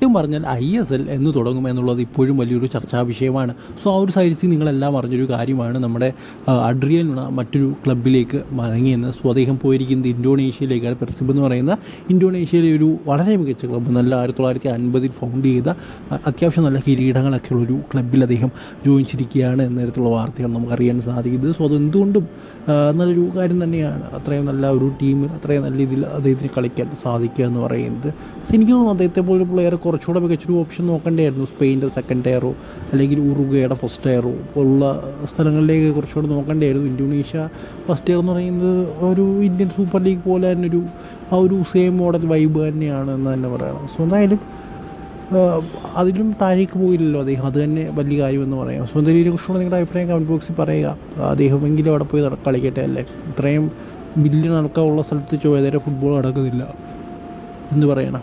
സത്യം പറഞ്ഞാൽ I S L എന്ന് തുടങ്ങും എന്നുള്ളത് ഇപ്പോഴും വലിയൊരു ചർച്ചാ വിഷയമാണ്. സോ ആ ഒരു സൈഡ്സിൽ നിങ്ങളെല്ലാം അറിഞ്ഞൊരു കാര്യമാണ് നമ്മുടെ അഡ്രിയൻ മറ്റൊരു ക്ലബിലേക്ക് മടങ്ങിയെന്ന് സോ അദ്ദേഹം പോയിരിക്കുന്നത് ഇന്തോനേഷ്യയിലേക്കാണ്. പെർസിബ് എന്ന് പറയുന്ന ഇന്തോനേഷ്യയിലെ ഒരു വളരെ മികച്ച ക്ലബ്ബ് നല്ല ആയിരത്തി തൊള്ളായിരത്തി അൻപതിൽ ഫൗണ്ട് ചെയ്ത അത്യാവശ്യം നല്ല കിരീടങ്ങളൊക്കെ ഉള്ളൊരു ക്ലബ്ബിൽ അദ്ദേഹം ജോയിൻ ചെയ്തിരിക്കുകയാണ് എന്ന തരത്തിലുള്ള വാർത്തയാണ് നമുക്ക് അറിയാൻ സാധിക്കുന്നത്. സോ അതെന്തുകൊണ്ടും നല്ലൊരു കാര്യം തന്നെയാണ്. അത്രയും നല്ല ഒരു ടീമിൽ അത്രയും നല്ല രീതിയിൽ അദ്ദേഹത്തിന് കളിക്കാൻ സാധിക്കുക എന്ന് പറയുന്നത്. എനിക്ക് തോന്നുന്നു അദ്ദേഹത്തെ പോലെ പ്ലെയർ കുറച്ചുകൂടെ മികച്ചൊരു ഓപ്ഷൻ നോക്കേണ്ടതായിരുന്നു സ്പെയിന്റെ സെക്കൻഡ് ടയറോ അല്ലെങ്കിൽ ഉറുഗയുടെ ഫസ്റ്റ് ടയറോ ഉള്ള സ്ഥലങ്ങളിലേക്ക് കുറച്ചുകൂടെ നോക്കേണ്ടതായിരുന്നു ഇന്തോനേഷ്യ ഫസ്റ്റ് ടയർ എന്ന് പറയുന്നത് ഒരു ഇന്ത്യൻ സൂപ്പർ ലീഗ് പോലെ തന്നെ ഒരു ആ ഒരു സെയിം മോഡൽ വൈബ് തന്നെയാണ് എന്ന് തന്നെ പറയണം. സോ എന്തായാലും അതിലും താഴേക്ക് പോയില്ലല്ലോ അദ്ദേഹം. അത് തന്നെ വലിയ കാര്യമെന്ന് പറയാം. സോ എന്തെങ്കിലും ഇതിനെക്കുറിച്ചുള്ള നിങ്ങളുടെ അഭിപ്രായം കമന്റ് ബോക്സിൽ പറയുക. അദ്ദേഹമെങ്കിലും അവിടെ പോയി കളിക്കട്ടെ അല്ലേ? ഇത്രയും ബില്യൺ നടക്കാനുള്ള സ്ഥലത്ത് ചോദ്യം ഫുട്ബോൾ നടക്കുന്നില്ല എന്ന് പറയണം.